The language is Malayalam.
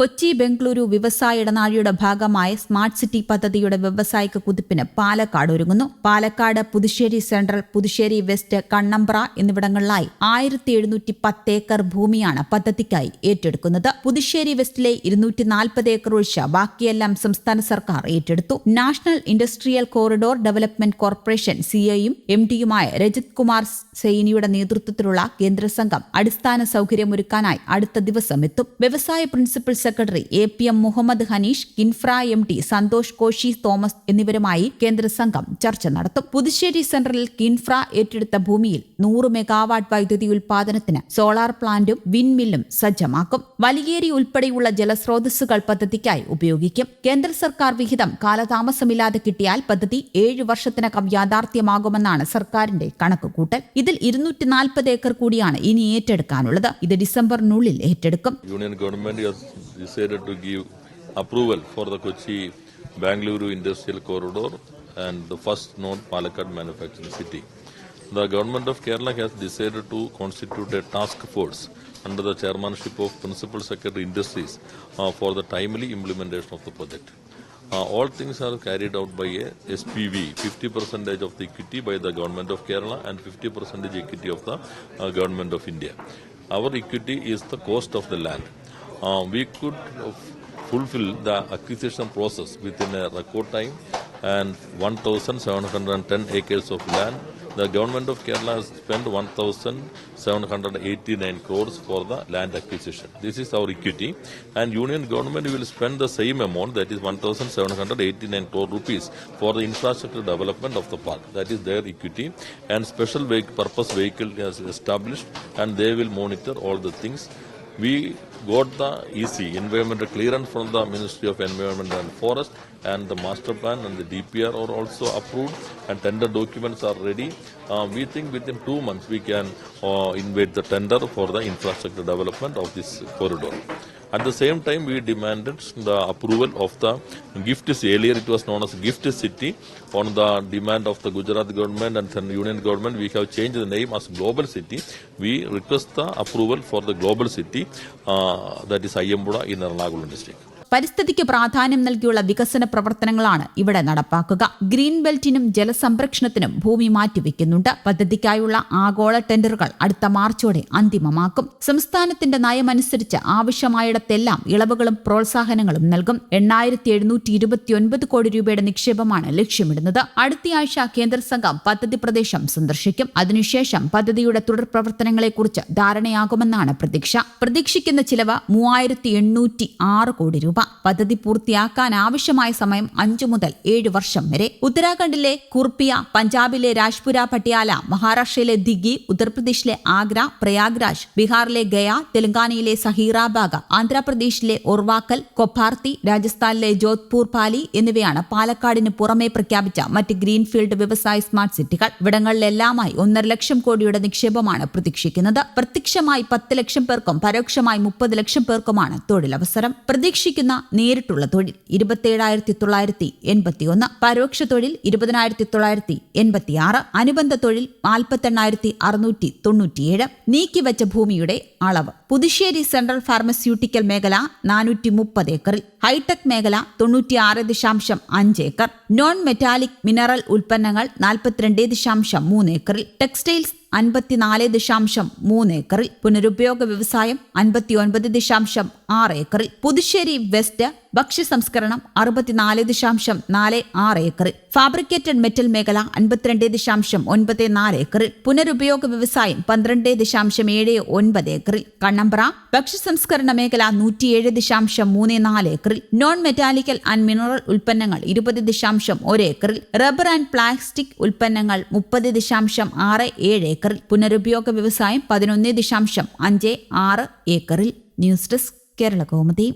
കൊച്ചി ബംഗളൂരു വ്യവസായ ഇടനാഴിയുടെ ഭാഗമായ സ്മാർട്ട് സിറ്റി പദ്ധതിയുടെ വ്യവസായിക കുതിപ്പിന് പാലക്കാട് ഒരുങ്ങുന്നു. പാലക്കാട് പുതുശ്ശേരി സെൻട്രൽ പുതുശ്ശേരി വെസ്റ്റ് കണ്ണമ്പ്ര എന്നിവിടങ്ങളിലായി ആയിരത്തി എഴുന്നൂറ്റി പത്ത് ഏക്കർ ഭൂമിയാണ് പദ്ധതിക്കായി ഏറ്റെടുക്കുന്നത്. പുതുശ്ശേരി വെസ്റ്റിലെ ഇരുന്നൂറ്റി നാൽപ്പത് ഏക്കർ ഒഴിച്ച ബാക്കിയെല്ലാം സംസ്ഥാന സർക്കാർ ഏറ്റെടുത്തു. National industrial corridor development corporation സിഐയും M ഡിയുമായ രജിത് കുമാർ സെയിനിയുടെ നേതൃത്വത്തിലുള്ള കേന്ദ്ര സംഘം അടിസ്ഥാന സൗകര്യമൊരുക്കാനായി അടുത്ത ദിവസം എത്തും. വ്യവസായ principal secretary A P M Muhammad Hanish KINFRA M D Santhosh Koshy Thomas എന്നിവരുമായി കേന്ദ്ര സംഘം ചർച്ച നടത്തും. പുതുശ്ശേരി സെന്ററിൽ കിൻഫ്ര ഏറ്റെടുത്ത ഭൂമിയിൽ നൂറ് മെഗാവാട്ട് വൈദ്യുതി ഉൽപാദനത്തിന് സോളാർ പ്ലാന്റും വിൻമില്ലും സജ്ജമാക്കും. വലിയേരി ഉൾപ്പെടെയുള്ള ജലസ്രോതസ്സുകൾ പദ്ധതിക്കായി ഉപയോഗിക്കും. കേന്ദ്ര സർക്കാർ വിഹിതം കാലതാമസമില്ലാതെ കിട്ടിയാൽ പദ്ധതി ഏഴ് വർഷത്തിനകം യാഥാർത്ഥ്യമാകുമെന്നാണ് സർക്കാരിന്റെ കണക്കുകൂട്ടൽ. ഇതിൽ ഇരുന്നൂറ്റി നാൽപ്പത് ഏക്കർ കൂടിയാണ് ഇനി ഏറ്റെടുക്കാനുള്ളത്. ഇത് ഡിസംബറിനുള്ളിൽ ഏറ്റെടുക്കും. Union government decided to give approval for the Kochi Bangalore Industrial Corridor and the first known Palakkad manufacturing city. The government of Kerala has decided to constitute a task force under the chairmanship of Principal Secretary Industries uh, for the timely implementation of the project. Uh, all things are carried out by a SPV, 50% of the equity by the government of Kerala and 50 percentage equity of the uh, government of India. Our equity is the cost of the land. Uh, we could uh, fulfill the acquisition process within a record time and 1,710 acres of land. The government of Kerala has spent 1,789 crores for the land acquisition. This is our equity, and union government will spend the same amount, that is 1,789 crore rupees, for the infrastructure development of the park. That is their equity, and special purpose vehicle is established, and they will monitor all the things. We got the EC, environmental clearance from the Ministry of Environment and Forest, and the master plan and the DPR are also approved, and tender documents are ready. Uh, we think within two months we can uh, invite the tender for the infrastructure development of this corridor. At the same time, we demanded the approval of the gift city. Earlier, it was known as gift city. On the demand of the Gujarat government and then union government, we have changed the name as global city. We request the approval for the global city, uh, that is Ayambura in Ernakulam district. പരിസ്ഥിതിക്ക് പ്രാധാന്യം നൽകിയുള്ള വികസന പ്രവർത്തനങ്ങളാണ് ഇവിടെ നടപ്പാക്കുക. ഗ്രീൻ ബെൽറ്റിനും ജലസംരക്ഷണത്തിനും ഭൂമി മാറ്റിവെക്കുന്നുണ്ട്. പദ്ധതിക്കായുള്ള ആഗോള ടെൻഡറുകൾ അടുത്ത മാർച്ചോടെ അന്തിമമാക്കും. സംസ്ഥാനത്തിന്റെ നയമനുസരിച്ച് ആവശ്യമായിടത്തെല്ലാം ഇളവുകളും പ്രോത്സാഹനങ്ങളും നൽകും. എണ്ണായിരത്തി എഴുന്നൂറ്റി ഇരുപത്തിയൊൻപത് കോടി രൂപയുടെ നിക്ഷേപമാണ് ലക്ഷ്യമിടുന്നത്. അടുത്തയാഴ്ച കേന്ദ്ര സംഘം പദ്ധതി പ്രദേശം സന്ദർശിക്കും. അതിനുശേഷം പദ്ധതിയുടെ തുടർ പ്രവർത്തനങ്ങളെക്കുറിച്ച് ധാരണയാകുമെന്നാണ് പ്രതീക്ഷ. പ്രതീക്ഷിക്കുന്ന ചിലവ് മൂവായിരത്തി എണ്ണൂറ്റി ആറ് കോടി രൂപ. പദ്ധതി പൂർത്തിയാക്കാൻ ആവശ്യമായ സമയം അഞ്ചു മുതൽ ഏഴ് വർഷം വരെ. ഉത്തരാഖണ്ഡിലെ കുർപ്പിയ പഞ്ചാബിലെ രാജ്പുര പട്ടിയാല മഹാരാഷ്ട്രയിലെ ദിഗി ഉത്തർപ്രദേശിലെ ആഗ്ര പ്രയാഗ്രാജ് ബീഹാറിലെ ഗയ തെലങ്കാനയിലെ സഹീറാബാഗ് ആന്ധ്രാപ്രദേശിലെ ഒർവാക്കൽ കൊപ്പാർത്തി രാജസ്ഥാനിലെ ജോധ്പൂർ പാലി എന്നിവയാണ് പാലക്കാടിന് പുറമെ പ്രഖ്യാപിച്ച മറ്റ് ഗ്രീൻഫീൽഡ് വ്യവസായ സ്മാർട്ട് സിറ്റികൾ. ഇവിടങ്ങളിലെല്ലാമായി ഒന്നര ലക്ഷം കോടിയുടെ നിക്ഷേപമാണ് പ്രതീക്ഷിക്കുന്നത്. പ്രത്യക്ഷമായി പത്ത് ലക്ഷം പേർക്കും പരോക്ഷമായി മുപ്പത് ലക്ഷം പേർക്കുമാണ് തൊഴിലവസരം. പ്രതീക്ഷിക്കുന്ന നേരിട്ടുള്ള തൊഴിൽ ഇരുപത്തിയേഴായിരത്തി തൊള്ളായിരത്തി എൺപത്തിയൊന്ന് പരോക്ഷ തൊഴിൽ ഇരുപതിനായിരത്തി തൊള്ളായിരത്തി എൺപത്തിയാറ് അനുബന്ധ തൊഴിൽ നാൽപ്പത്തെണ്ണായിരത്തി അറുന്നൂറ്റി തൊണ്ണൂറ്റിയേഴ് നീക്കിവച്ച ഭൂമിയുടെ അളവ്. പുതുശ്ശേരി സെൻട്രൽ ഫാർമസ്യൂട്ടിക്കൽ മേഖല നാനൂറ്റി മുപ്പത് ഏക്കറിൽ ഹൈടെക് മേഖല തൊണ്ണൂറ്റിയാറ് ദശാംശം അഞ്ച് ഏക്കർ നോൺ മെറ്റാലിക് മിനറൽ ഉൽപ്പന്നങ്ങൾ നാൽപ്പത്തിരണ്ട് ദശാംശം മൂന്ന് ഏക്കറിൽ ടെക്സ്റ്റൈൽസ് അൻപത്തിനാല് ദശാംശം മൂന്ന് ഏക്കറിൽ. പുനരുപയോഗ വ്യവസായം അൻപത്തിയൊൻപത് ദശാംശം ആറ് ഏക്കറിൽ. പുതുശ്ശേരി വെസ്റ്റ് ഭക്ഷ്യ സംസ്കരണം അറുപത്തിനാല് ദശാംശം നാല് ആറ് ഏക്കർ ഫാബ്രിക്കേറ്റഡ് മെറ്റൽ മേഖല അൻപത്തിരണ്ട് ദശാംശം ഒൻപത് നാല് ഏക്കർ പുനരുപയോഗ വ്യവസായം പന്ത്രണ്ട് ദശാംശം ഏഴ് ഒൻപത് ഏക്കറിൽ. കണ്ണമ്പ്ര ഭക്ഷ്യ സംസ്കരണ മേഖല നൂറ്റിയേഴ് ദശാംശം മൂന്ന് നാല് ഏക്കറിൽ. നോൺ മെറ്റാലിക്കൽ ആൻഡ് മിനറൽ ഉൽപ്പന്നങ്ങൾ ഇരുപത് ദശാംശം ഒരു ഏക്കറിൽ. റബ്ബർ ആൻഡ് പ്ലാസ്റ്റിക് ഉൽപ്പന്നങ്ങൾ മുപ്പത് ദശാംശം ആറ് ഏഴ് ഏക്കറിൽ. പുനരുപയോഗ വ്യവസായം പതിനൊന്ന് ദശാംശം അഞ്ച് ആറ് ഏക്കറിൽ. News desk Kerala Kaumudi.